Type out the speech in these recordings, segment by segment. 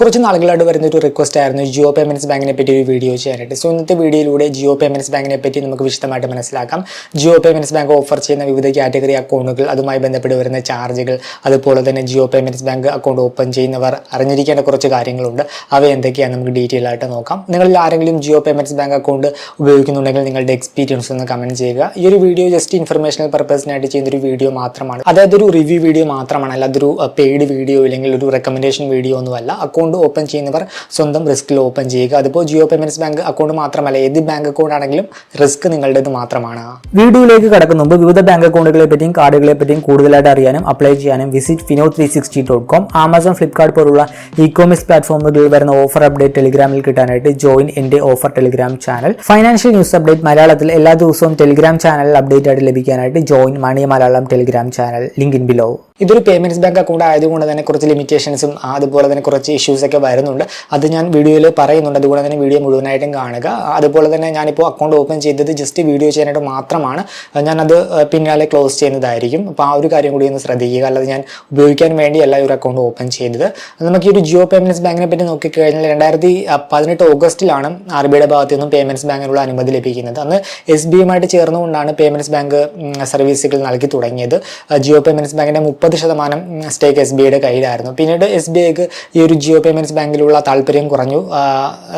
കുറച്ച് നാളുകളായിട്ട് വരുന്ന ഒരു റിക്വസ്റ്റ് ആയിരുന്നു ജിയോ പേയ്മെന്റ്സ് ബാങ്കിനെ പറ്റി ഒരു വീഡിയോ ചെയ്യാനായിട്ട്. സോ ഇന്നത്തെ വീഡിയോയിലൂടെ ജിയോ പേയ്മെന്റ്സ് ബാങ്കിനെ പറ്റി നമുക്ക് വിശദമായിട്ട് മനസ്സിലാക്കാം. ജിയോ പേയ്മെന്റ്സ് ബാങ്ക് ഓഫർ ചെയ്യുന്ന വിവിധ കാറ്റഗറി അക്കൗണ്ടുകൾ അതുമായി ബന്ധപ്പെട്ട് വരുന്ന ചാർജുകൾ അതുപോലെ തന്നെ Jio payments bank account open ചെയ്യുന്നവർ അറിഞ്ഞിരിക്കേണ്ട കുറച്ച് കാര്യങ്ങളുണ്ട്. അവ എന്തൊക്കെയാണ് നമുക്ക് ഡീറ്റെയിൽ ആയിട്ട് നോക്കാം. നിങ്ങളിൽ ആരെങ്കിലും ജിയോ പേയ്മെന്റ്സ് ബാങ്ക് അക്കൗണ്ട് ഉപയോഗിക്കുന്നുണ്ടെങ്കിൽ നിങ്ങളുടെ എക്സ്പീരിയൻസ് ഒന്ന് കമന്റ് ചെയ്യുക. ഈ ഒരു വീഡിയോ ജസ്റ്റ് ഇൻഫർമേഷണൽ പർപ്പസിനായിട്ട് ചെയ്യുന്ന ഒരു വീഡിയോ മാത്രമാണ്. അതായത് ഒരു റിവ്യൂ വീഡിയോ മാത്രമാണ് അല്ലാതെ ഒരു പെയ്ഡ് വീഡിയോ ഇല്ലെങ്കിൽ ഒരു റെക്കമെൻഡേഷൻ വീഡിയോ ഒന്നുമല്ല. അക്കൗണ്ട് ഓപ്പൺ ചെയ്യുന്നവർ സ്വന്തം റിസ്കിൽ ഓപ്പൺ ചെയ്യുക. അതിപ്പോൾ ജിയോ പേയ്മെന്റ്സ് ബാങ്ക് അക്കൗണ്ട് മാത്രമല്ല ഏത് ബാങ്ക് അക്കൗണ്ട് ആണെങ്കിലും റിസ്ക് നിങ്ങളുടേത് മാത്രമാണ്. വീഡിയോയിലേക്ക് കടക്കുന്ന. മുമ്പ് വിവിധ ബാങ്ക് അക്കൗണ്ടുകളെ പറ്റിയും കാർഡുകളെ പറ്റിയും കൂടുതലായിട്ട് അറിയാനും അപ്ലൈ ചെയ്യാനും visit Fino three sixty dot com Amazon Flipkart പോലുള്ള ഇ കോമേഴ്സ് പ്ലാറ്റ്ഫോമുകളിൽ വരുന്ന ഓഫർ അപ്ഡേറ്റ് ടെലിഗ്രാമിൽ കിട്ടാനായിട്ട് ജോയിൻ എന്റെ offer Telegram channel financial news update മലയാളത്തിൽ എല്ലാ ദിവസവും ടെലിഗ്രാം ചാനലിൽ അപ്ഡേറ്റ് ആയിട്ട് ലഭിക്കാനായിട്ട് join money Malayalam Telegram channel link in below ഇതൊരു പേയ്മെന്റ്സ് ബാങ്ക് അക്കൗണ്ട് ആയതുകൊണ്ട് തന്നെ കുറച്ച് ലിമിറ്റേഷൻസും അതുപോലെ തന്നെ കുറച്ച് ഇഷ്യൂസ് ഒക്കെ വരുന്നുണ്ട്. അത് ഞാൻ വീഡിയോയിൽ പറയുന്നുണ്ട്. അതുകൊണ്ട് തന്നെ വീഡിയോ മുഴുവനായിട്ടും കാണുക. അതുപോലെ തന്നെ ഞാനിപ്പോൾ അക്കൗണ്ട് ഓപ്പൺ ചെയ്തത് ജസ്റ്റ് വീഡിയോ ചെയ്യാനായിട്ട് മാത്രമാണ്. ഞാനത് പിന്നാലെ ക്ലോസ് ചെയ്യുന്നതായിരിക്കും. അപ്പോൾ ആ ഒരു കാര്യം കൂടി ഒന്ന് ശ്രദ്ധിക്കുക. അല്ലാതെ ഞാൻ ഉപയോഗിക്കാൻ വേണ്ടിയല്ല ഈ ഒരു അക്കൗണ്ട് ഓപ്പൺ ചെയ്തത്. നമുക്ക് ഈ ഒരു ജിയോ പേയ്മെന്റ്സ് ബാങ്കിനെ പറ്റി നോക്കിക്കഴിഞ്ഞാൽ രണ്ടായിരത്തി പതിനെട്ട് ഓഗസ്റ്റിലാണ് ആർ ബിയുടെ ഭാഗത്തു നിന്നും പേയ്മെന്റ്സ് ബാങ്കിനുള്ള അനുമതി ലഭിക്കുന്നത്. അന്ന് എസ് ബി എമ്മായിട്ട് ചേർന്നുകൊണ്ടാണ് പേയ്മെന്റ്സ് ബാങ്ക് സർവീസുകൾ നൽകി തുടങ്ങിയത്. ജിയോ പേയ്മെന്റ്സ് ബാങ്കിന്റെ മുപ്പത് ശതമാനം സ്റ്റേക്ക് എസ് ബി ഐയുടെ കയ്യിലായിരുന്നു. പിന്നീട് എസ് ബി ഐക്ക് ഈ ഒരു ജിയോ പേയ്മെന്റ്സ് ബാങ്കിലുള്ള താല്പര്യം കുറഞ്ഞു.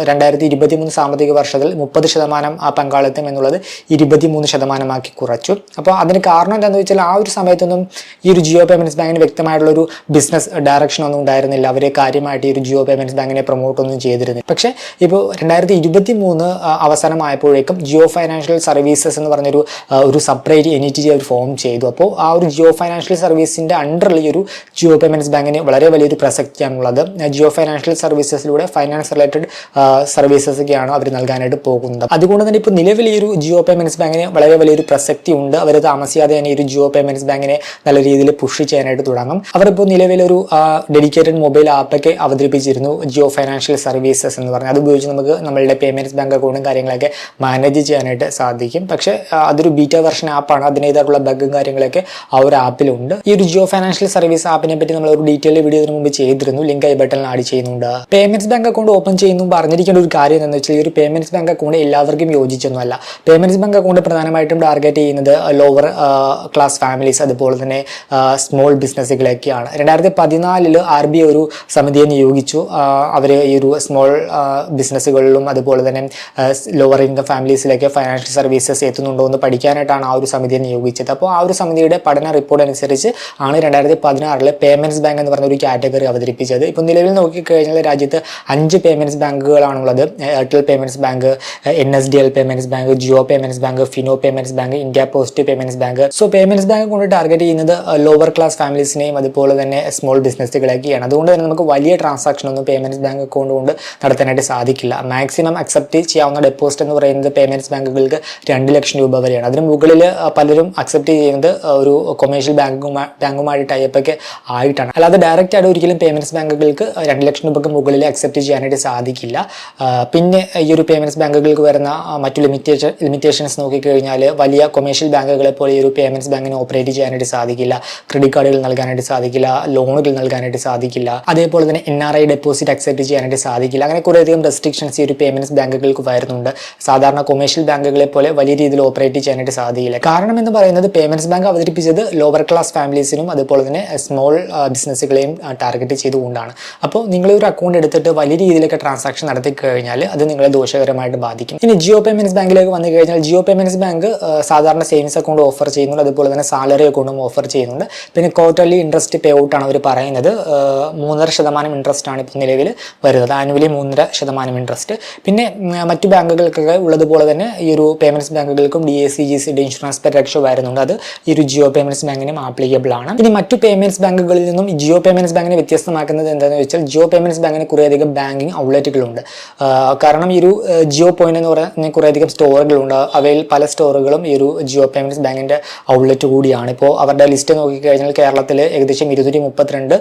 രണ്ടായിരത്തി ഇരുപത്തി മൂന്ന് സാമ്പത്തിക വർഷത്തിൽ മുപ്പത് ശതമാനം ആ പങ്കാളിത്തം എന്നുള്ളത് ഇരുപത്തി മൂന്ന് ശതമാനമാക്കി കുറച്ചു. അപ്പോൾ അതിന് കാരണം എന്താണെന്ന് വെച്ചാൽ ആ ഒരു സമയത്തൊന്നും ഈ ഒരു ജിയോ പേയ്മെന്റ്സ് ബാങ്കിന് വ്യക്തമായിട്ടുള്ള ഒരു ബിസിനസ് ഡയറക്ഷൻ ഒന്നും ഉണ്ടായിരുന്നില്ല. അവരെ കാര്യമായിട്ട് ഈ ഒരു ജിയോ പേയ്മെന്റ്സ് ബാങ്കിനെ പ്രൊമോട്ട് ഒന്നും ചെയ്തിരുന്നില്ല. പക്ഷേ ഇപ്പോൾ രണ്ടായിരത്തി ഇരുപത്തി മൂന്ന് അവസാനമായപ്പോഴേക്കും ജിയോ ഫൈനാൻഷ്യൽ സർവീസസ് എന്ന് പറഞ്ഞൊരു ഒരു സെപ്പറേറ്റ് എനിറ്റി അവർ ഫോം ചെയ്തു. അപ്പോൾ ആ ഒരു ജിയോ ഫൈനാൻഷ്യൽ സർവീസിന്റെ അണ്ടറിൽ ഈ ഒരു ജിയോ പേയ്മെന്റ്സ് ബാങ്കിന് വളരെ വലിയൊരു പ്രസക്തിയാണുള്ളത്. ജിയോ ഫൈനാൻഷ്യൽ സർവീസസിലൂടെ ഫൈനാൻസ് റിലേറ്റഡ് സർവീസസ് ഒക്കെയാണ് അവർ നൽകാനായിട്ട് പോകുന്നത്. അതുകൊണ്ട് തന്നെ ഇപ്പോൾ നിലവിൽ ഈ ഒരു ജിയോ പേയ്മെന്റ്സ് ബാങ്കിന് വളരെ വലിയൊരു പ്രസക്തി ഉണ്ട്. അവർ താമസിയാതെ തന്നെ ഈ ഒരു ജിയോ പേയ്മെന്റ്സ് ബാങ്കിനെ നല്ല രീതിയിൽ പുഷ് ചെയ്യാനായിട്ട് തുടങ്ങും. അവരിപ്പോൾ നിലവിലൊരു ഡെഡിക്കേറ്റഡ് മൊബൈൽ ആപ്പൊക്കെ അവതരിപ്പിച്ചിരുന്നു ജിയോ ഫൈനാൻഷ്യൽ സർവീസസ് എന്ന് പറഞ്ഞാൽ അത് ഉപയോഗിച്ച് നമുക്ക് നമ്മളുടെ പേയ്മെന്റ്സ് ബാങ്ക് അക്കൗണ്ടും കാര്യങ്ങളൊക്കെ മാനേജ് ചെയ്യാനായിട്ട് സാധിക്കും. പക്ഷേ അതൊരു ബീറ്റ വെർഷൻ ആപ്പാണ് അതിനേതായിട്ടുള്ള ബഗും കാര്യങ്ങളൊക്കെ ആ ഒരു ആപ്പിലുണ്ട് ഈ ഒരു ജിയോ ഫൈനാൻഷ്യൽ സർവീസ് ആപ്പിനെ പറ്റി നമ്മൾ ഒരു ഡീറ്റെയിൽ വീഡിയോ ഇതിനു മുമ്പ് ചെയ്തിരുന്നു. ലിങ്ക് ഐ ബട്ടണിൽ ആഡ് ചെയ്യുന്നുണ്ട്. പേയ്മെന്റ്സ് ബാങ്ക് അക്കൗണ്ട് ഓപ്പൺ ചെയ്യുന്നു പറഞ്ഞിരിക്കേണ്ട ഒരു കാര്യം എന്താണെന്ന് വെച്ചാൽ ഈ ഒരു പേയ്മെന്റ്സ് ബാങ്ക് അക്കൗണ്ട് എല്ലാവർക്കും യോജിച്ചൊന്നുമല്ല. പേയ്മെന്റ്സ് ബാങ്ക് അക്കൗണ്ട് പ്രധാനമായിട്ടും ടാർഗറ്റ് ചെയ്യുന്നത് ലോവർ ക്ലാസ് ഫാമിലീസ് അതുപോലെ തന്നെ സ്മോൾ ബിസിനസ്സുകളൊക്കെയാണ് രണ്ടായിരത്തി പതിനാലിൽ ആർ ബി ഐ ഒരു സമിതിയെ നിയോഗിച്ചു. അവർ ഈ ഒരു സ്മോൾ ബിസിനസ്സുകളിലും അതുപോലെ തന്നെ ലോവർ ഇൻകം ഫാമിലീസിലേക്ക് ഫൈനാൻഷ്യൽ സർവീസസ് എത്തുന്നുണ്ടോ എന്ന് പഠിക്കാനായിട്ടാണ് ആ ഒരു സമിതിയെ നിയോഗിച്ചത്. അപ്പോൾ ആ ഒരു സമിതിയുടെ പഠന റിപ്പോർട്ട് അനുസരിച്ച് ആണ് രണ്ടായിരത്തി പതിനാറിൽ പേയ്മെന്റ്സ് ബാങ്ക് എന്ന് പറഞ്ഞ ഒരു കാറ്റഗറി അവതരിപ്പിച്ചത്. ഇപ്പോൾ നിലവിൽ നോക്കിക്കഴിഞ്ഞാൽ രാജ്യത്ത് അഞ്ച് payments ബാങ്കുകളാണുള്ളത്. Airtel payments bank N S D L payments bank Jio payments bank Fino payments bank India post payments bank so payments bank കൊണ്ട് ടാർഗറ്റ് ചെയ്യുന്നത് ലോവർ ക്ലാസ് ഫാമിലീസിനെയും അതുപോലെ തന്നെ സ്മോൾ ബിസിനസ്സുകളൊക്കെയാണ് അതുകൊണ്ട് തന്നെ നമുക്ക് വലിയ ട്രാൻസാക്ഷൻ ഒന്നും പേയ്മെന്റ്സ് ബാങ്ക് അക്കൗണ്ട് കൊണ്ട് നടത്താനായിട്ട് സാധിക്കില്ല. മാക്സിമം അക്സെപ്റ്റ് ചെയ്യാവുന്ന ഡെപ്പോസിറ്റ് എന്ന് പറയുന്നത് പേയ്മെന്റ്സ് ബാങ്കുകൾക്ക് രണ്ട് ലക്ഷം രൂപ വരെയാണ്. അതിന് മുകളിൽ പലരും അക്സെപ്റ്റ് ചെയ്യുന്നത് ഒരു കൊമേഴ്ഷ്യൽ ബാങ്കുമായി ബാങ്കുമായിട്ട് ടൈപ്പ് ഒക്കെ ആയിട്ടാണ്. അല്ലാതെ ഡയറക്റ്റ് ആയിട്ട് ഒരിക്കലും പേയ്മെന്റ്സ് ബാങ്കുകൾക്ക് രണ്ട് ലക്ഷം രൂപക്ക് മുകളിൽ അക്സെപ്റ്റ് ചെയ്യാനായിട്ട് സാധിക്കില്ല. പിന്നെ ഈ ഒരു പേയ്മെന്റ്സ് ബാങ്കുകൾക്ക് വരുന്ന മറ്റു ലിമിറ്റേഷൻ ലിമിറ്റേഷൻസ് നോക്കിക്കഴിഞ്ഞാൽ വലിയ കൊമേഴ്ഷ്യൽ ബാങ്കുകളെ പോലെ ഈ ഒരു പേയ്മെന്റ്സ് ബാങ്കിന് ഓപ്പറേറ്റ് ചെയ്യാനായിട്ട് സാധിക്കില്ല. ക്രെഡിറ്റ് കാർഡുകൾ നൽകാനായിട്ട് സാധിക്കില്ല. ലോണുകൾ നൽകാനായിട്ട് സാധിക്കില്ല. അതേപോലെ തന്നെ N R I deposit accept ചെയ്യാനായിട്ട് സാധിക്കില്ല. അങ്ങനെ കുറേയധികം റെസ്ട്രിക്ഷൻസ് ഈ ഒരു പേയ്മെന്റ്സ് ബാങ്കുകൾക്ക് വരുന്നുണ്ട്. സാധാരണ കൊമേഴ്ഷ്യൽ ബാങ്കുകളെ പോലെ വലിയ രീതിയിൽ ഓപ്പറേറ്റ് ചെയ്യാനായിട്ട് സാധിക്കില്ല. കാരണം എന്ന് പറയുന്നത് പേയ്മെന്റ്സ് ബാങ്ക് അവതരിപ്പിച്ചത് ലോവർ ക്ലാസ് ഫാമിലീസിനും അതുപോലെ തന്നെ സ്മോൾ ബിസിനസ്സുകളെയും ടാർഗറ്റ് ചെയ്തുകൊണ്ടാണ്. അപ്പോൾ നിങ്ങൾ ഒരു അക്കൗണ്ട് എടുത്തിട്ട് വലിയ രീതിയിലൊക്കെ ട്രാൻസാക്ഷൻ നടത്തി കഴിഞ്ഞാൽ അത് നിങ്ങളെ ദോഷകരമായിട്ട് ബാധിക്കും. ഇനി ജിയോ പേയ്മെന്റ്സ് ബാങ്കിലേക്ക് വന്നു കഴിഞ്ഞാൽ ജിയോ പേയ്മെന്റ്സ് ബാങ്ക് സാധാരണ സേവിങ്സ് അക്കൗണ്ട് ഓഫർ ചെയ്യുന്നുണ്ട്. അതുപോലെ തന്നെ സാലറി അക്കൗണ്ടും ഓഫർ ചെയ്യുന്നുണ്ട്. പിന്നെ ക്വാർട്ടർലി ഇൻട്രസ്റ്റ് പേ ഔട്ട് ആണ് അവർ പറയുന്നത്. മൂന്നര ശതമാനം ഇൻട്രസ്റ്റ് ആണ് ഇപ്പോൾ നിലവിൽ വരുന്നത്. ആനുവലി മൂന്നര ശതമാനം ഇൻട്രസ്റ്റ് പിന്നെ മറ്റു ബാങ്കുകൾക്കൊക്കെ ഉള്ളതുപോലെ തന്നെ ഈ ഒരു പേയ്മെന്റ്സ് ബാങ്കുകൾക്കും ഡി എ സി ജി സിയുടെ ഇൻഷുറൻസ് പരിരക്ഷ വരുന്നുണ്ട്. അത് ഈ ഒരു ജിയോ പേയ്മെന്റ്സ് ബാങ്കിനും ആപ്ലിക്കബിൾ ആണ്. ഇനി മറ്റു പേയ്മെന്റ്സ് ബാങ്കുകളിൽ നിന്നും ജിയോ പേയ്മെന്റ്സ് ബാങ്കിനെ വ്യത്യസ്തമാക്കുന്നത് എന്താണെന്ന് വെച്ചാൽ ജിയോ പേയ്മെന്റ്സ് ബാങ്കിന് കുറേയധികം ബാങ്കിങ് ഔട്ട്ലെറ്റുകളുണ്ട്. കാരണം ഈ ഒരു ജിയോ പോയിന്റ് എന്ന് പറയുന്ന കുറേയധികം സ്റ്റോറുകളുണ്ട്. അവയിൽ പല സ്റ്റോറുകളും ഈ ഒരു ജിയോ പേയ്മെന്റ്സ് ബാങ്കിന്റെ ഔട്ട്ലെറ്റ് കൂടിയാണ്. ഇപ്പോൾ അവരുടെ ലിസ്റ്റ് നോക്കിക്കഴിഞ്ഞാൽ കേരളത്തിൽ ഏകദേശം ഇരുന്നൂറ്റി മുപ്പത്തിരണ്ട്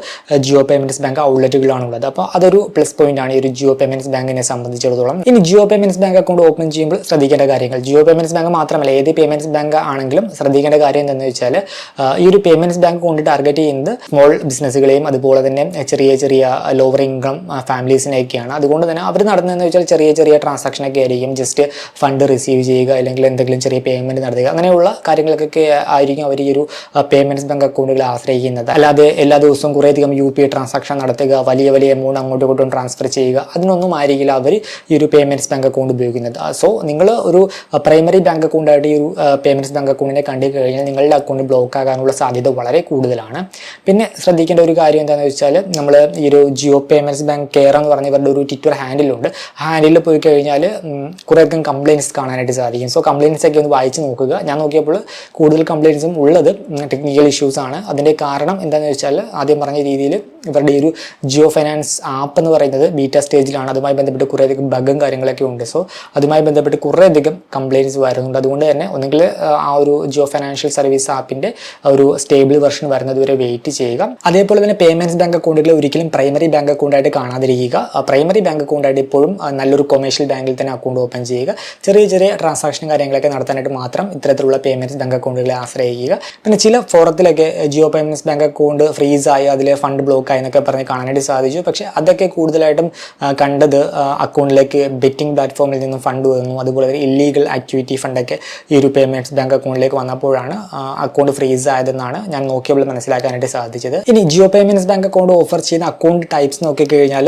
ജിയോ പേയ്മെന്റ്സ് ബാങ്ക് ഔട്ട്ലെറ്റുകളാണുള്ളത്. അപ്പോൾ അതൊരു പ്ലസ് പോയിന്റ് ആണ് ഈ ഒരു ജിയോ പേയ്മെന്റ്സ് ബാങ്കിനെ സംബന്ധിച്ചിടത്തോളം. ഇനി Jio payments bank account open ചെയ്യുമ്പോൾ ശ്രദ്ധിക്കേണ്ട കാര്യങ്ങൾ. ജിയോ പേയ്മെന്റ്സ് ബാങ്ക് മാത്രമല്ല ഏത് പേയ്മെന്റ്സ് ബാങ്ക് ആണെങ്കിലും ശ്രദ്ധിക്കേണ്ട കാര്യം എന്താണെന്ന് വെച്ചാൽ ഈ ഒരു പേയ്മെന്റ്സ് ബാങ്ക് കൊണ്ട് ടാർഗറ്റ് ചെയ്യുന്നത് സ്മോൾ ബിസിനസ്സുകളെയും അതുപോലെ തന്നെ ചെറിയ ചെറിയ ലോവർ ഇൻകം ഫാമിലീസിനെയൊക്കെയാണ് അതുകൊണ്ട് തന്നെ അവർ നടന്നതെന്ന് വെച്ചാൽ ചെറിയ ചെറിയ ട്രാൻസാക്ഷനൊക്കെ ആയിരിക്കും. ജസ്റ്റ് ഫണ്ട് റിസീവ് ചെയ്യുക അല്ലെങ്കിൽ എന്തെങ്കിലും ചെറിയ പേയ്മെന്റ് നടത്തുക. അങ്ങനെയുള്ള കാര്യങ്ങൾക്കൊക്കെ ആയിരിക്കും അവർ ഈ ഒരു പേയ്മെന്റ്സ് ബാങ്ക് അക്കൗണ്ടുകളെ ആശ്രയിക്കുന്നത്. അല്ലാതെ എല്ലാ ദിവസവും കുറേയധികം യു പി ഐ ട്രാൻസാക്ഷൻ നടത്തുക വലിയ വലിയ എമൗണ്ട് അങ്ങോട്ടും ഇങ്ങോട്ടും ട്രാൻസ്ഫർ ചെയ്യുക അതിനൊന്നും ആയിരിക്കില്ല അവർ ഈ ഒരു പേയ്മെന്റ്സ് ബാങ്ക് അക്കൗണ്ട് ഉപയോഗിക്കുന്നത്. സോ നിങ്ങൾ ഒരു പ്രൈമറി ബാങ്ക് അക്കൗണ്ടായിട്ട് ഈ ഒരു പേയ്മെന്റ്സ് ബാങ്ക് അക്കൗണ്ടിനെ കണ്ടു കഴിഞ്ഞാൽ നിങ്ങളുടെ അക്കൗണ്ട് ബ്ലോക്ക് ആകാനുള്ള സാധ്യത വളരെ കൂടുതലാണ്. പിന്നെ ശ്രദ്ധിക്കേണ്ട ഒരു കാര്യം എന്താണെന്ന് വെച്ചാൽ നമ്മൾ ഈ ഒരു ജിയോ പേയ്മെന്റ്സ് ബാങ്ക് കെയർ എന്ന് പറഞ്ഞ ഇവരുടെ ഒരു ട്വിറ്റർ ഹാൻഡിലുണ്ട് ആ ഹാൻഡിലിൽ പോയി കഴിഞ്ഞാൽ കുറേയധികം കംപ്ലയിൻസ് കാണാനായിട്ട് സാധിക്കും. സോ കംപ്ലയിൻസ് ഒക്കെ ഒന്ന് വായിച്ച് നോക്കുക. ഞാൻ നോക്കിയപ്പോൾ കൂടുതൽ കംപ്ലയിൻസും ഉള്ളത് ടെക്നിക്കൽ ഇഷ്യൂസ് ആണ്. അതിന്റെ കാരണം എന്താണെന്ന് വെച്ചാൽ ആദ്യം പറഞ്ഞ രീതിയിൽ ഇവരുടെ ഒരു ജിയോ ഫൈനാൻസ് ആപ്പ് എന്ന് പറയുന്നത് ബീറ്റ സ്റ്റേജിലാണ്. അതുമായി ബന്ധപ്പെട്ട് കുറേയധികം ബഗും കാര്യങ്ങളൊക്കെ ഉണ്ട്. സോ അതുമായി ബന്ധപ്പെട്ട് കുറേയധികം കംപ്ലയിൻസ് വരുന്നുണ്ട്. അതുകൊണ്ട് തന്നെ ഒന്നുകിൽ ആ ഒരു ജിയോ ഫൈനാൻഷ്യൽ സർവീസ് ആപ്പിന്റെ ഒരു സ്റ്റേബിൾ വെർഷൻ വരുന്നത് വരെ വെയിറ്റ് ചെയ്യുക. അതേപോലെ തന്നെ പേയ്മെന്റ്സ് ബാങ്ക് അക്കൗണ്ടുകൾ ഒരിക്കലും പ്രൈമറി ബാങ്ക് അക്കൗണ്ടായിട്ട് കാണാതിരിക്കുക. പ്രൈമറി ബാങ്ക് അക്കൗണ്ടായിട്ട് ഇപ്പോഴും നല്ലൊരു കൊമേഴ്ഷ്യൽ ബാങ്കിൽ തന്നെ അക്കൗണ്ട് ഓപ്പൺ ചെയ്യുക. ചെറിയ ചെറിയ ട്രാൻസാക്ഷൻ കാര്യങ്ങളൊക്കെ നടത്താനായിട്ട് മാത്രം ഇത്തരത്തിലുള്ള പേയ്മെന്റ്സ് ബാങ്ക് അക്കൗണ്ടുകളെ ആശ്രയിക്കുക. പിന്നെ ചില ഫോറത്തിലൊക്കെ Jio payments bank account freeze ആയി അതിൽ ഫണ്ട് ബ്ലോക്ക് ആയി എന്നൊക്കെ പറഞ്ഞ് കാണാനായിട്ട് സാധിച്ചു. പക്ഷേ അതൊക്കെ കൂടുതലായിട്ടും കണ്ടത് അക്കൗണ്ടിലേക്ക് ബെറ്റിംഗ് പ്ലാറ്റ്ഫോമിൽ നിന്നും ഫണ്ട് വന്നു. അതുപോലെ ഇല്ലീഗൽ ആക്ടിവിറ്റി ഫണ്ടൊക്കെ ഈ ഒരു പേയ്മെന്റ്സ് ബാങ്ക് അക്കൗണ്ടിലേക്ക് വന്നപ്പോഴാണ് അക്കൗണ്ട് ഫ്രീസ് ആയതെന്നാണ് ഞാൻ നോക്കിയപ്പോൾ മനസ്സിലാക്കാനായിട്ട് സാധിച്ചത്. ഇനി Jio payments bank account offer ചെയ്യുന്ന അക്കൗണ്ട് ടൈപ്സ് നോക്കിക്കഴിഞ്ഞാൽ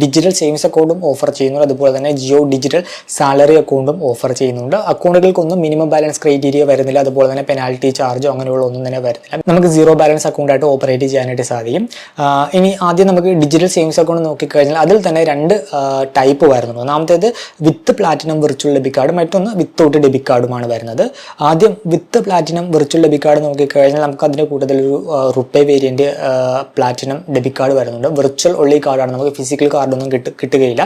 ഡിജിറ്റൽ സേവിങ്സ് അക്കൗണ്ടും ഓഫർ ചെയ്യുന്നുണ്ട്. അതുപോലെ തന്നെ ജിയോ ഡിജിറ്റൽ സാലറി അക്കൗണ്ടും ഓഫർ ചെയ്യുന്നുണ്ട്. അക്കൗണ്ടുകൾക്കൊന്നും മിനിമം ബാലൻസ് ക്രൈറ്റീരിയ വരുന്നില്ല. അതുപോലെ തന്നെ പെനാൽറ്റി ചാർജോ അങ്ങനെയുള്ള ഒന്നും തന്നെ വരുന്നില്ല. നമുക്ക് സീറോ ബാലൻസ് അക്കൗണ്ടായിട്ട് ഓപ്പറേറ്റ് ചെയ്യാനായിട്ട് സാധിക്കും. ഇനി ആദ്യം നമുക്ക് ഡിജിറ്റൽ സേവിങ്സ് അക്കൗണ്ട് നോക്കിക്കഴിഞ്ഞാൽ അതിൽ തന്നെ രണ്ട് ടൈപ്പ് വരുന്നുണ്ട്. ഒന്നാമത്തേത് വിത്ത് പ്ലാറ്റിനം വിർച്വൽ ഡെബിറ്റ് കാർഡും മറ്റൊന്ന് വിത്തൗട്ട് ഡെബിറ്റ് കാർഡുമാണ് വരുന്നത്. ആദ്യം with platinum virtual debit card നോക്കിക്കഴിഞ്ഞാൽ നമുക്ക് അതിന്റെ കൂടുതൽ ഒരു RuPay variant platinum debit card വരുന്നുണ്ട്. വിർച്വൽ ഒള്ളി കാർഡാണ് നമുക്ക് ഫിസിക്കൽ കാർഡൊന്നും കിട്ടു കിട്ടുകയില്ല.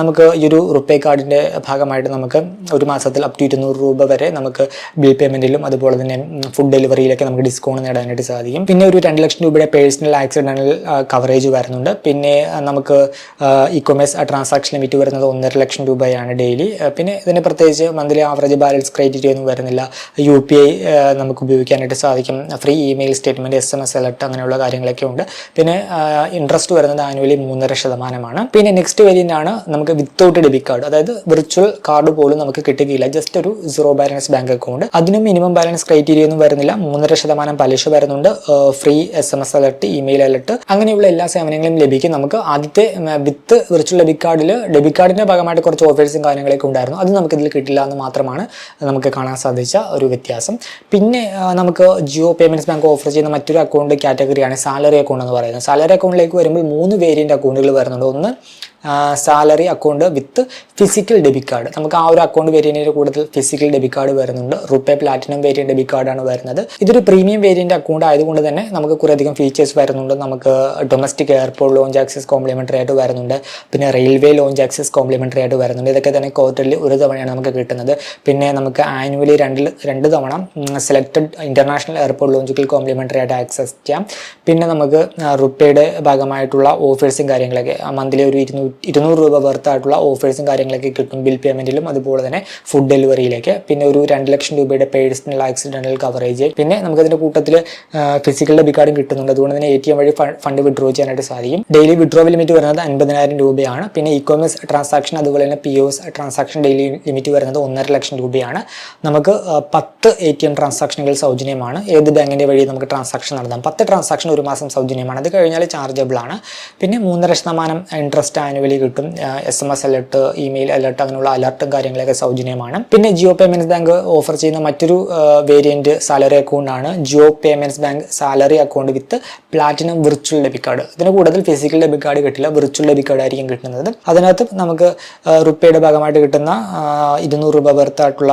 നമുക്ക് ഈ ഒരു റുപ്പേ കാർഡിന്റെ ഭാഗമായിട്ട് നമുക്ക് ഒരു മാസത്തിൽ അപ് ടു ഇരുന്നൂറ് രൂപ വരെ നമുക്ക് ബിൽ പേയ്മെന്റിലും അതുപോലെ തന്നെ ഫുഡ് ഡെലിവറിയിലൊക്കെ നമുക്ക് ഡിസ്കൗണ്ട് നേടാനായിട്ട് സാധിക്കും. പിന്നെ ഒരു രണ്ട് ലക്ഷം രൂപയുടെ പേഴ്സണൽ ആക്സിഡന്റൽ കവറേജ് വരുന്നുണ്ട്. പിന്നെ നമുക്ക് ഇ കൊമേഴ്സ് ട്രാൻസാക്ഷൻ ലിമിറ്റ് വരുന്നത് ഒന്നര ലക്ഷം രൂപയാണ് ഡെയിലി പിന്നെ ഇതിന് പ്രത്യേകിച്ച് മന്ത്ലി ആവറേജ് ബാലൻസ് ക്രൈറ്റീരിയ ഒന്നും വരുന്നില്ല. യു പി ഐ നമുക്ക് ഉപയോഗിക്കാനായിട്ട് സാധിക്കും. Free email statement S M S alert അങ്ങനെയുള്ള കാര്യങ്ങളൊക്കെ ഉണ്ട്. പിന്നെ ഇൻട്രസ്റ്റ് വരുന്നത് ആനുവലി മൂന്നര ശതമാനമാണ്. പിന്നെ നെക്സ്റ്റ് വേരിയന്റ് ആണ് നമുക്ക് വിത്തൗട്ട് ഡെബിറ്റ് കാർഡ് അതായത് വിർച്വൽ കാർഡ് പോലും നമുക്ക് കിട്ടുകയില്ല. ജസ്റ്റ് ഒരു സീറോ ബാലൻസ് ബാങ്ക് അക്കൗണ്ട് അതിനും മിനിമം ബാലൻസ് ക്രൈറ്റീരിയ ഒന്നും വരുന്നില്ല. മൂന്നര ശതമാനം പലിശ വരുന്നുണ്ട്. Free S M S alert email alert അങ്ങനെയുള്ള എല്ലാ സേവനങ്ങളും ലഭിക്കും. നമുക്ക് ആദ്യത്തെ വിത്ത് വിർച്വൽ ഡെബിറ്റ് കാർഡിൽ ഡെബിറ്റ് കാർഡിന്റെ ഭാഗമായിട്ട് കുറച്ച് ഓഫേഴ്സും കാര്യങ്ങളൊക്കെ ഉണ്ടായിരുന്നു. അത് നമുക്ക് ഇതിൽ കിട്ടില്ല എന്ന് മാത്രമാണ് നമുക്ക് കാണാൻ സാധിച്ച ഒരു വ്യത്യാസം. പിന്നെ നമുക്ക് ജിയോ പേയ്മെന്റ്സ് ബാങ്ക് ഓഫർ ചെയ്യുന്ന മറ്റൊരു അക്കൗണ്ട് കാറ്റഗറിയാണ് സാലറി അക്കൗണ്ട് എന്ന് പറയുന്നത്. സാലറി അക്കൗണ്ടിലേക്ക് വരുമ്പോൾ മൂന്ന് വേരിയന്റ് അക്കൗണ്ടുകൾ വരുന്നുണ്ട്. ഒന്ന് salary account with physical debit card നമുക്ക് ആ ഒരു അക്കൗണ്ട് വേരിയന്റിന്റെ കൂടുതൽ ഫിസിക്കൽ ഡെബിറ്റ് കാർഡ് വരുന്നുണ്ട്. റുപ്പേ പ്ലാറ്റിനം വേരിയന്റ് ഡെബിറ്റ് കാർഡാണ് വരുന്നത്. ഇതൊരു പ്രീമിയം വേരിയന്റ് അക്കൗണ്ട് ആയതുകൊണ്ട് തന്നെ നമുക്ക് കുറേയധികം ഫീച്ചേഴ്സ് വരുന്നുണ്ട്. നമുക്ക് domestic airport lounge access complimentary ആയിട്ട് വരുന്നുണ്ട്. പിന്നെ റെയിൽവേ ലോഞ്ച് ആക്സസ് കോംപ്ലിമെന്ററി ആയിട്ട് വരുന്നുണ്ട്. ഇതൊക്കെ തന്നെ ക്വാർട്ടറിൽ ഒരു തവണയാണ് നമുക്ക് കിട്ടുന്നത്. പിന്നെ നമുക്ക് ആനുവലി രണ്ടിൽ രണ്ട് തവണ സെലക്റ്റഡ് ഇന്റർനാഷണൽ എയർപോർട്ട് ലോഞ്ചുകൾ കോംപ്ലിമെന്ററി ആയിട്ട് ആക്സസ് ചെയ്യാം. പിന്നെ നമുക്ക് റുപ്പയുടെ ഭാഗമായിട്ടുള്ള ഓഫേഴ്സും കാര്യങ്ങളൊക്കെ മന്ത്ലി ഒരു ഇരുന്നൂറ്റി ഇരുന്നൂറ് രൂപ വർത്തായിട്ടുള്ള ഓഫേഴ്സും കാര്യങ്ങളൊക്കെ കിട്ടും ബിൽ പേയ്മെന്റിലും അതുപോലെ തന്നെ ഫുഡ് ഡെലിവറിയിലേക്ക് പിന്നെ ഒരു രണ്ട് ലക്ഷം രൂപയുടെ പേഴ്സണൽ ആക്സിഡന്റൽ കവറേജ് പിന്നെ നമുക്ക് അതിന്റെ കൂട്ടത്തിൽ ഫിസിക്കൽ ഡെബിറ്റ് കാർഡും കിട്ടുന്നുണ്ട്. അതുകൊണ്ട് തന്നെ എ ടി എം വഴി ഫണ്ട് വിഡ്രോ ചെയ്യാനായിട്ട് സാധിക്കും. ഡെയിലി വിഡ്രോ ലിമിറ്റ് വരുന്നത് അൻപതിനായിരം രൂപയാണ്. പിന്നെ ഇ കോമേഴ്സ് ട്രാൻസാക്ഷൻ അതുപോലെ തന്നെ P OS transaction daily limit വരുന്നത് ഒന്നര ലക്ഷം രൂപയാണ്. നമുക്ക് പത്ത് എ ടി എം ട്രാൻസാക്ഷനുകൾ സൗജന്യമാണ്. ഏത് ബാങ്കിന്റെ വഴി നമുക്ക് ട്രാൻസാക്ഷൻ നടത്താം? പത്ത് ട്രാൻസാക്ഷൻ ഒരു മാസം സൗജന്യമാണ്. അത് കഴിഞ്ഞാൽ ചാർജബിൾ ആണ്. പിന്നെ മൂന്നര ശതമാനം ഇൻട്രസ്റ്റ് ആനുവലി കിട്ടും. S M S alert email alert അങ്ങനെയുള്ള അലർട്ടും കാര്യങ്ങളൊക്കെ സൗജന്യമാണ്. പിന്നെ ജിയോ പേയ്മെന്റ്സ് ബാങ്ക് ഓഫർ ചെയ്യുന്ന മറ്റൊരു വേരിയന്റ് സാലറി അക്കൗണ്ട് ആണ്. Jio payments bank salary account with platinum virtual debit card ഇതിന് കൂടുതൽ ഫിസിക്കൽ ഡെബിറ്റ് കാർഡ് കിട്ടില്ല. വിർച്വൽ ഡെബിറ്റ് കാർഡ് ആയിരിക്കും കിട്ടുന്നത്. അതിനകത്ത് നമുക്ക് റുപ്പയുടെ ഭാഗമായിട്ട് കിട്ടുന്ന ഇരുന്നൂറ് രൂപ വർത്തായിട്ടുള്ള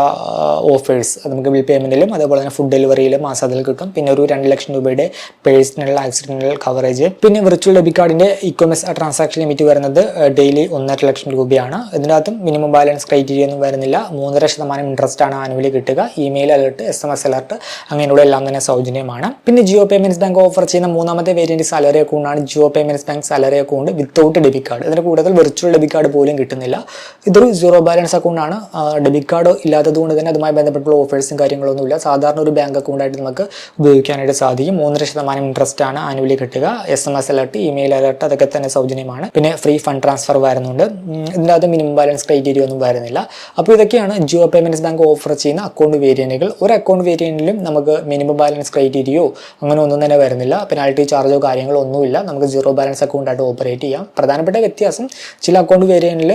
ഓഫേഴ്സ് നമുക്ക് ബിൽ പേയ്മെന്റിലും അതുപോലെ തന്നെ ഫുഡ് ഡെലിവറിയിലും മാസത്തിൽ കിട്ടും. പിന്നെ ഒരു രണ്ട് ലക്ഷം രൂപയുടെ പേഴ്സണൽ ആക്സിഡന്റൽ കവറേജ് പിന്നെ വിർച്വൽ ഡെബിറ്റ് കാർഡിന്റെ ഇക്കോമേഴ്സ് കൊമേഴ്സ് ട്രാൻസാക്ഷൻ ലിമിറ്റ് വരുന്നത് ഡെയിലി ഒന്നര ലക്ഷം രൂപയാണ്. ഇതിനകത്തും മിനിമം ബാലൻസ് ക്രൈറ്റീരിയ ഒന്നും വരുന്നില്ല. മൂന്നര ശതമാനം ഇൻട്രസ്റ്റ് ആണ് ആനുവലി കിട്ടുക. Email alert S M S alert അങ്ങനെയുള്ള എല്ലാം തന്നെ സൗജന്യമാണ്. പിന്നെ ജിയോ പേയ്മെന്റ്സ് ബാങ്ക് ഓഫർ ചെയ്യുന്ന മൂന്നാമത്തെ variant salary അക്കൗണ്ടാണ് Jio payments bank salary account without debit card ഇതിന് കൂടുതൽ വെർച്വൽ ഡെബിറ്റ് കാർഡ് പോലും കിട്ടുന്നില്ല. ഇതൊരു സീറോ ബാലൻസ് അക്കൗണ്ടാണ് ഡെബിറ്റ് കാർഡ് ഇല്ലാത്തത് കൊണ്ട് തന്നെ അതുമായി ബന്ധപ്പെട്ടുള്ള ഓഫേഴ്സും കാര്യങ്ങളൊന്നുമില്ല സാധാരണ ഒരു ബാങ്ക് അക്കൗണ്ട് ആയിട്ട് നമുക്ക് ഉപയോഗിക്കാനായിട്ട് സാധിക്കും. മൂന്നര ശതമാനം ഇൻട്രസ്റ്റ് ആണ് ആനുവലി കിട്ടുക. S M S alert email alert അതൊക്കെ തന്നെ സൗജന്യമാണ്. പിന്നെ ഫ്രീ ഫണ്ട് ട്രാൻസ്ഫർ വരുന്നുണ്ട് ഇതിനകത്ത് മിനിമം ബാലൻസ് ക്രൈറ്റീരിയ ഒന്നും വരുന്നില്ല. അപ്പോൾ ഇതൊക്കെയാണ് ജിയോ പേയ്മെന്റ്സ് ബാങ്ക് ഓഫർ ചെയ്യുന്ന അക്കൗണ്ട് വേരിയന്റുകൾ ഒരു അക്കൗണ്ട് വേരിയന്റിലും നമുക്ക് മിനിമം ബാലൻസ് ക്രൈറ്റീരിയോ അങ്ങനെ ഒന്നും തന്നെ വരുന്നില്ല. പെനാൽറ്റി ചാർജോ കാര്യങ്ങളോ ഒന്നുമില്ല. നമുക്ക് സീറോ ബാലൻസ് അക്കൗണ്ടായിട്ട് ഓപ്പറേറ്റ് ചെയ്യാം. പ്രധാനപ്പെട്ട വ്യത്യാസം ചില അക്കൗണ്ട് വേരിയന്റിൽ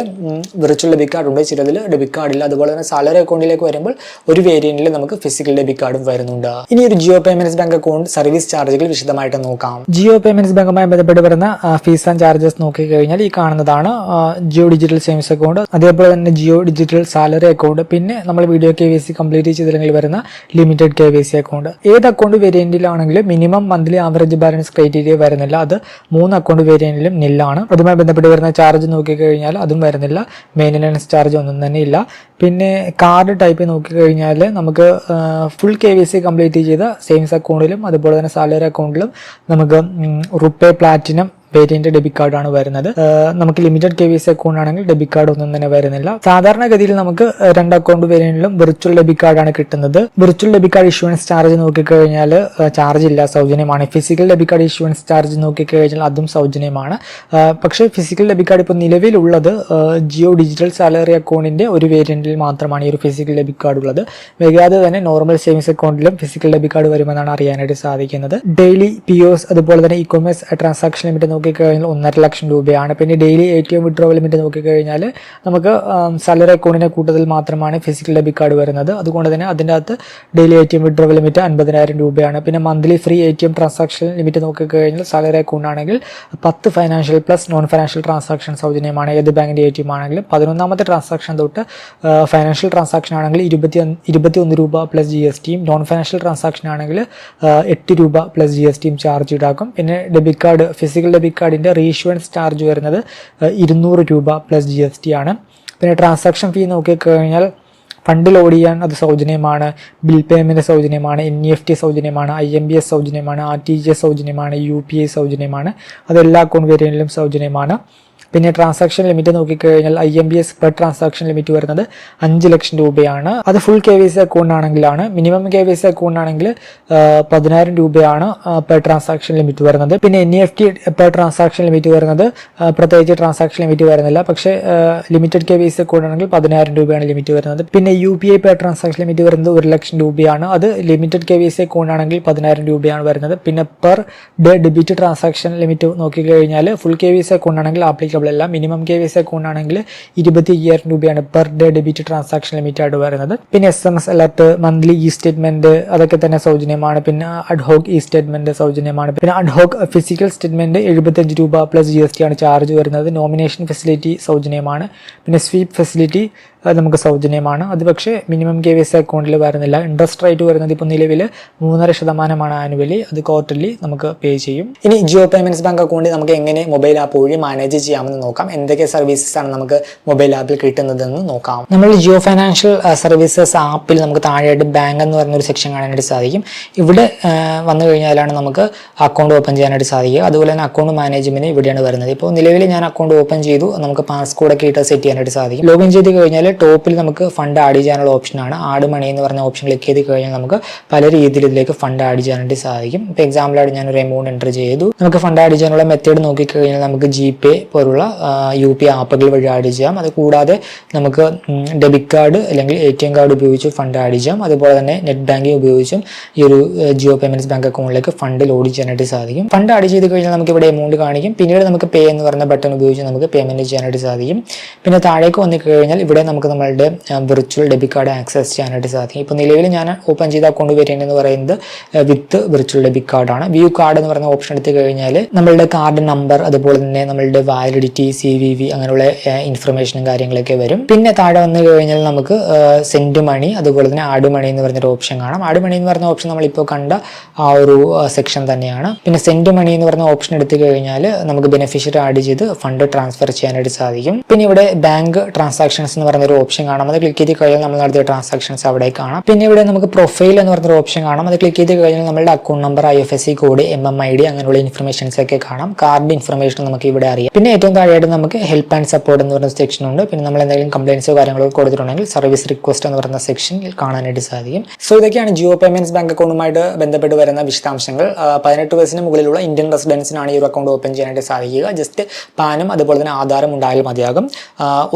വിർച്വൽ ഡെബിറ്റ് കാർഡ് ഉണ്ട്. ചിലതിൽ ഡെബിറ്റ് കാർഡ് ഇല്ല. അതുപോലെ തന്നെ സാലറി അക്കൗണ്ടിലേക്ക് വരുമ്പോൾ ഒരു വേരിയന്റിൽ നമുക്ക് ഫിസിക്കൽ ഡെബിറ്റ് കാർഡും വരുന്നുണ്ട്. ഇനി ഒരു Jio payments bank account service ചാർജുകൾ വിശദമായിട്ട് നോക്കാം. ജിയോ പേയ്മെന്റ്സ് ബാങ്കുമായി ബന്ധപ്പെട്ട് വരുന്ന ഫീസ് ആൻഡ് ചാർജസ് നോക്കിക്കഴിഞ്ഞാൽ ഈ കാണുന്നതാണ് ആ, ജിയോ ഡിജിറ്റൽ സേവിങ്സ് അക്കൗണ്ട്. അതേപോലെ തന്നെ ജിയോ ഡിജിറ്റൽ സാലറി അക്കൗണ്ട്. പിന്നെ നമ്മൾ video K V C complete ചെയ്തില്ലെങ്കിൽ വരുന്ന limited K V C account. ഏത് account വേരിയന്റിലാണെങ്കിലും minimum monthly average balance criteria വരുന്നില്ല. അത് മൂന്ന് അക്കൗണ്ട് വേരിയന്റിലും നില്ലാണ്. അതുമായി ബന്ധപ്പെട്ട് വരുന്ന ചാർജ് നോക്കിക്കഴിഞ്ഞാൽ അതും വരുന്നില്ല. മെയിന്റനൻസ് ചാർജ് ഒന്നും തന്നെ ഇല്ല. പിന്നെ കാർഡ് ടൈപ്പ് നോക്കിക്കഴിഞ്ഞാൽ നമുക്ക് full K V C complete ചെയ്ത സേവിങ്സ് അക്കൗണ്ടിലും അതുപോലെ തന്നെ സാലറി അക്കൗണ്ടിലും നമുക്ക് റുപ്പേ പ്ലാറ്റിനം വേരിയന്റ് ഡെബിറ്റ് കാർഡാണ് വരുന്നത്. നമുക്ക് limited K V C account ആണെങ്കിൽ ഡെബിറ്റ് കാർഡ് ഒന്നും തന്നെ വരുന്നില്ല. സാധാരണഗതിയിൽ നമുക്ക് രണ്ട് അക്കൗണ്ട് പേരിലും വിർച്വൽ ഡെബിറ്റ് കാർഡാണ് കിട്ടുന്നത്. Virtual debit card issuance charge നോക്കിക്കഴിഞ്ഞാൽ ചാർജ് ഇല്ല സൗജന്യമാണ്. Physical debit card issuance charge നോക്കിക്കഴിഞ്ഞാൽ അതും സൗജന്യമാണ്. പക്ഷേ ഫിസിക്കൽ ഡെബിറ്റ് കാർഡ് ഇപ്പോൾ നിലവിലുള്ളത് ജിയോ ഡിജിറ്റൽ സാലറി അക്കൗണ്ടിന്റെ ഒരു വേരിയന്റിൽ മാത്രമാണ് ഈ ഒരു ഫിസിക്കൽ ഡെബിറ്റ് കാർഡ് ഉള്ളത്. വൈകാതെ തന്നെ നോർമൽ സേവിങ്സ് അക്കൗണ്ടിലും ഫിസിക്കൽ ഡെബിറ്റ് കാർഡ് വരുമെന്നാണ് അറിയാനായിട്ട് സാധിക്കുന്നത്. ഡെയിലി പി അതുപോലെ തന്നെ ഇ കൊമേഴ്സ് ട്രാൻസാക്ഷൻ ലിമിറ്റ് നോക്കിക്കഴിഞ്ഞാൽ ഒന്നര ലക്ഷം രൂപയാണ്. പിന്നെ daily A T M withdraw limit നോക്കിക്കഴിഞ്ഞാൽ നമുക്ക് സാലറി അക്കൗണ്ടിന്റെ കൂട്ടത്തിൽ മാത്രമാണ് ഫിസിക്കൽ ഡെബിറ്റ് കാർഡ് വരുന്നത്. അതുകൊണ്ട് തന്നെ അതിന്റെ അകത്ത് daily A T M withdraw limit അൻപതിനായിരം രൂപയാണ്. പിന്നെ monthly free A T M transaction limit നോക്കിക്കഴിഞ്ഞാൽ സാലറി അക്കൗണ്ട് ആണെങ്കിൽ പത്ത് financial plus non financial transaction സൗജന്യമാണ്. ഏത് ബാങ്കിന്റെ എ ടി എം ആണെങ്കിലും പതിനൊന്നാമത്തെ ട്രാൻസാക്ഷൻ തൊട്ട് ഫൈനാൻഷ്യൽ ട്രാൻസാക്ഷൻ ആണെങ്കിൽ ഇരുപത്തി ഇരുപത്തി ഒന്ന് രൂപ പ്ലസ് ജി എസ് ടിയും നോൺ ഫൈനാൻഷ്യൽ ട്രാൻസാക്ഷൻ ആണെങ്കിൽ എട്ട് രൂപ പ്ലസ് ജി എസ് ടിയും ചാർജ് ഈടാക്കും പിന്നെ ഡെബിറ്റ് കാർഡ് ഫിസിക്കൽ ഡെബിറ്റ് കാർഡിന്റെ റീഇഷ്വൻസ് ചാർജ് വരുന്നത് ഇരുന്നൂറ് രൂപ പ്ലസ് ജി എസ് ടി ആണ്. പിന്നെ ട്രാൻസാക്ഷൻ ഫീ നോക്കിക്കഴിഞ്ഞാൽ ഫണ്ട് ലോഡ് ചെയ്യാൻ അത് സൗജന്യമാണ്. ബിൽ പേയ്മെന്റ് സൗജന്യമാണ്. എൻ ഇ എഫ് ടി സൗജന്യമാണ്. ഐ എം ബി എസ് സൗജന്യമാണ്. ആർ ടി ജി എസ് സൗജന്യമാണ്. യു പി ഐ സൗജന്യമാണ്. അത് എല്ലാ അക്കൗണ്ട് വേരിയന്റിലും സൗജന്യമാണ്. പിന്നെ ട്രാൻസാക്ഷൻ ലിമിറ്റ് നോക്കിക്കഴിഞ്ഞാൽ I M B S per transaction limit വരുന്നത് അഞ്ച് ലക്ഷം രൂപയാണ്. അത് full K V C account ആണെങ്കിലാണ്. Minimum K V C account ആണെങ്കിൽ പതിനായിരം രൂപയാണ് പെർ ട്രാൻസാക്ഷൻ ലിമിറ്റ് വരുന്നത്. പിന്നെ N E F T per transaction limit വരുന്നത് പ്രത്യേകിച്ച് ട്രാൻസാക്ഷൻ ലിമിറ്റ് വരുന്നില്ല. പക്ഷേ limited K V C account ആണെങ്കിൽ പതിനായിരം രൂപയാണ് ലിമിറ്റ് വരുന്നത്. പിന്നെ U P I per transaction limit വരുന്നത് ഒരു ലക്ഷം രൂപയാണ്. അത് limited K V C account ആണെങ്കിൽ പതിനായിരം രൂപയാണ് വരുന്നത്. പിന്നെ per day debit transaction limit നോക്കിക്കഴിഞ്ഞാൽ full K V C account ആണെങ്കിൽ ആപ്ലിക്കബിൾ അല്ല minimum K V C account ആണെങ്കിൽ ഇരുപത്തി അയ്യായിരം രൂപയാണ് per day debit transaction limit ആയിട്ട് വരുന്നത്. പിന്നെ S M S alert monthly e statement അതൊക്കെ തന്നെ സൗജന്യമാണ്. പിന്നെ അഡ്ഹോക്ക് ഇ സ്റ്റേറ്റ്മെന്റ് സൗജന്യമാണ്. പിന്നെ അഡ്ഹോക്ക് ഫിസിക്കൽ സ്റ്റേറ്റ്മെന്റ് എഴുപത്തഞ്ച് രൂപ പ്ലസ് ജി എസ് ടി ആണ് ചാർജ് വരുന്നത്. നോമിനേഷൻ ഫെസിലിറ്റി സൗജന്യമാണ്. പിന്നെ സ്വീപ് ഫെസിലിറ്റി അത് നമുക്ക് സൗജന്യമാണ്. അത് പക്ഷേ മിനിമം കെ വി എസ് അക്കൗണ്ടിൽ വരുന്നില്ല. ഇൻട്രസ്റ്റ് റേറ്റ് വരുന്നത് ഇപ്പോൾ നിലവിൽ മൂന്നര ശതമാനമാണ് ആനുവലി അത് ക്വാർട്ടർലി നമുക്ക് പേ ചെയ്യും. ഇനി ജിയോ പേയ്മെന്റ്സ് ബാങ്ക് അക്കൗണ്ടിൽ നമുക്ക് എങ്ങനെ മൊബൈൽ ആപ്പ് വഴി മാനേജ് ചെയ്യാമെന്ന് നോക്കാം. എന്തൊക്കെ സർവീസസ് ആണ് നമുക്ക് മൊബൈൽ ആപ്പിൽ കിട്ടുന്നതെന്ന് നോക്കാം. നമ്മൾ ജിയോ ഫൈനാൻഷ്യൽ സർവീസസ് ആപ്പിൽ നമുക്ക് താഴെയായിട്ട് ബാങ്ക് എന്ന് പറയുന്ന ഒരു സെക്ഷൻ കാണാനായിട്ട് സാധിക്കും. ഇവിടെ വന്നു കഴിഞ്ഞാലാണ് നമുക്ക് അക്കൗണ്ട് ഓപ്പൺ ചെയ്യാനായിട്ട് സാധിക്കുക. അതുപോലെ തന്നെ അക്കൗണ്ട് മാനേജ്മെന്റ് ഇവിടെയാണ് വരുന്നത്. ഇപ്പോൾ നിലവിൽ ഞാൻ അക്കൗണ്ട് ഓപ്പൺ ചെയ്തു. നമുക്ക് പാസ്കോഡ് ഒക്കെ ഇട്ട് സെറ്റ് ചെയ്യാനായിട്ട് സാധിക്കും. ലോഗിൻ ചെയ്ത് കഴിഞ്ഞാൽ ടോപ്പിൽ നമുക്ക് ഫണ്ട് ആഡ് ചെയ്യാനുള്ള ഓപ്ഷനാണ് ആഡ് മണി എന്ന് പറഞ്ഞ ഓപ്ഷൻ ക്ലിക്ക് ചെയ്ത് കഴിഞ്ഞാൽ നമുക്ക് പല രീതിയിൽ ഇതിലേക്ക് ഫണ്ട് ആഡ് ചെയ്യാനായിട്ട് സാധിക്കും. ഇപ്പോൾ എക്സാമ്പിളായിട്ട് ഞാൻ ഒരു എമൗണ്ട് എന്റർ ചെയ്തു. നമുക്ക് ഫണ്ട് ആഡ് ചെയ്യാനുള്ള മെത്തേഡ് നോക്കിക്കഴിഞ്ഞാൽ നമുക്ക് ജി പേ പോലുള്ള യു പി ആപ്പുകൾ വഴി ആഡ് ചെയ്യാം. അത് കൂടാതെ നമുക്ക് ഡെബിറ്റ് കാർഡ് അല്ലെങ്കിൽ എ ടി എം കാർഡ് ഉപയോഗിച്ച് ഫണ്ട് ആഡ് ചെയ്യാം. അതുപോലെ തന്നെ നെറ്റ് ബാങ്കിങ് ഉപയോഗിച്ചും ഈ ഒരു ജിയോ പേയ്മെന്റ്സ് ബാങ്ക് അക്കൗണ്ടിലേക്ക് ഫണ്ട് ലോഡ് ചെയ്യാനായിട്ട് സാധിക്കും. ഫണ്ട് ആഡ് ചെയ്ത് കഴിഞ്ഞാൽ നമുക്ക് ഇവിടെ എമൗണ്ട് കാണിക്കും. പിന്നീട് നമുക്ക് പേ എന്ന് പറഞ്ഞ ബട്ടൺ ഉപയോഗിച്ച് നമുക്ക് പേയ്മെന്റ് ചെയ്യാനായിട്ട് സാധിക്കും. പിന്നെ താഴേക്ക് വന്നു കഴിഞ്ഞാൽ ഇവിടെ നമുക്ക് നമുക്ക് നമ്മളുടെ വിർച്വൽ ഡെബിറ്റ് കാർഡ് ആക്സസ് ചെയ്യാനായിട്ട് സാധിക്കും. ഇപ്പോൾ നിലവിൽ ഞാൻ ഓപ്പൺ ചെയ്ത അക്കൗണ്ട് വേരിയന്റ് എന്ന് പറയുന്നത് വിത്ത് വിർച്വൽ ഡെബിറ്റ് കാർഡാണ് വ്യൂ കാർഡ് എന്ന് പറയുന്ന ഓപ്ഷൻ എടുത്തു കഴിഞ്ഞാൽ നമ്മളുടെ കാർഡ് നമ്പർ അതുപോലെ തന്നെ നമ്മളുടെ വാലിഡിറ്റി സി വി വി അങ്ങനെയുള്ള ഇൻഫർമേഷനും കാര്യങ്ങളൊക്കെ വരും. പിന്നെ താഴെ വന്നു കഴിഞ്ഞാൽ നമുക്ക് സെൻഡ് മണി അതുപോലെ തന്നെ ആഡ് മണി എന്ന് പറഞ്ഞൊരു ഓപ്ഷൻ കാണാം. ആഡ് മണി എന്ന് പറഞ്ഞ ഓപ്ഷൻ നമ്മളിപ്പോൾ കണ്ട ആ ഒരു സെക്ഷൻ തന്നെയാണ്. പിന്നെ സെൻഡ് മണി എന്ന് പറഞ്ഞ ഓപ്ഷൻ എടുത്തു കഴിഞ്ഞാൽ നമുക്ക് ബെനിഫിഷ്യറി ആഡ് ചെയ്ത് ഫണ്ട് ട്രാൻസ്ഫർ ചെയ്യാനായിട്ട് സാധിക്കും. പിന്നെ ഇവിടെ ബാങ്ക് ട്രാൻസാക്ഷൻസ് എന്ന് പറയുന്ന ഓപ്ഷൻ കാണാം. അത് ക്ലിക്ക് ചെയ്ത് കഴിഞ്ഞാൽ നമ്മൾ നടത്തിയ ട്രാൻസാക്ഷൻസ് അവിടെ കാണാം. പിന്നെ ഇവിടെ നമുക്ക് പ്രൊഫൈൽ എന്ന് പറഞ്ഞൊരു ഓപ്ഷൻ കാണാം. അത് ക്ലിക്ക് ചെയ്ത് കഴിഞ്ഞാൽ നമ്മുടെ account number I F S C code M M I D അങ്ങനെയുള്ള ഇൻഫർമേഷൻസ് ഒക്കെ കാണാം. കാർഡ് ഇൻഫർമേഷൻ നമുക്ക് ഇവിടെ അറിയാം. പിന്നെ ഏറ്റവും താഴെയായിട്ട് നമുക്ക് ഹെൽപ്പ് ആൻഡ് സപ്പോർട്ട് എന്ന് പറയുന്ന സെക്ഷൻ ഉണ്ട്. പിന്നെ നമ്മൾ എന്തെങ്കിലും കംപ്ലൈൻസോ കാര്യങ്ങളോ കൊടുത്തിട്ടുണ്ടെങ്കിൽ സർവീസ് റിക്വസ്റ്റ് എന്ന് പറഞ്ഞ സെക്ഷനിൽ കാണാനായിട്ട് സാധിക്കും. സോ ഇതൊക്കെയാണ് ജിയോ പേയ്മെന്റ്സ് ബാങ്ക് അക്കൗണ്ടുമായിട്ട് ബന്ധപ്പെട്ട് വരുന്ന വിശദാംശങ്ങൾ. പതിനെട്ട് വയസ്സിന് മുകളിലുള്ള ഇന്ത്യൻ റെസിഡൻസിനാണ് ഈ ഒരു അക്കൗണ്ട് ഓപ്പൺ ചെയ്യാനായിട്ട് സാധിക്കുക. ജസ്റ്റ് പാനും അതുപോലെ തന്നെ ആധാരം ഉണ്ടായാൽ മതിയാകും.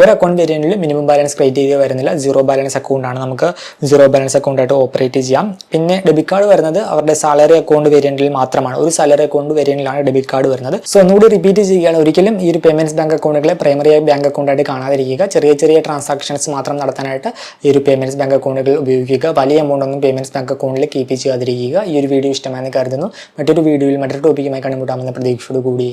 ഒരു അക്കൗണ്ട് വേരിയന്റിൽ മിനിമം ബാലൻസ് ക്രൈറ്റീരിയ വരുന്നില്ല. സീറോ ബാലൻസ് അക്കൗണ്ടാണ് നമുക്ക് സീറോ ബാലൻസ് അക്കൗണ്ടായിട്ട് ഓപ്പറേറ്റ് ചെയ്യാം. പിന്നെ ഡെബിറ്റ് കാർഡ് വരുന്നത് അവരുടെ സാലറി അക്കൗണ്ട് വേരിയന്റിൽ മാത്രമാണ്. ഒരു സാലറി അക്കൗണ്ട് വേരിയന്റിലാണ് ഡെബിറ്റ് കാർഡ് വരുന്നത്. സോ ഒന്നുകൂടി റിപ്പീറ്റ് ചെയ്യുകയാണ്. ഒരിക്കലും ഈ ഒരു പേയ്മെന്റ്സ് ബാങ്ക് അക്കൗണ്ടുകളെ പ്രൈമറി ബാങ്ക് അക്കൗണ്ടായിട്ട് കാണാതിരിക്കുക. ചെറിയ ചെറിയ ട്രാൻസാക്ഷൻസ് മാത്രം നടത്താനായിട്ട് ഈ ഒരു പേയ്മെന്റ്സ് ബാങ്ക് അക്കൗണ്ടുകൾ ഉപയോഗിക്കുക. വലിയ എമൗണ്ട് ഒന്നും പേയ്മെന്റ്സ് ബാങ്ക് അക്കൗണ്ടിൽ കീപ്പ് ചെയ്യാതിരിക്കുക. ഈ ഒരു വീഡിയോ ഇഷ്ടമായെന്ന് കരുതുന്നു. മറ്റൊരു വീഡിയോയിൽ മറ്റൊരു ടോപ്പിക്കുമായി കണ്ടുമുട്ടാമെന്ന പ്രതീക്ഷയോട് കൂടി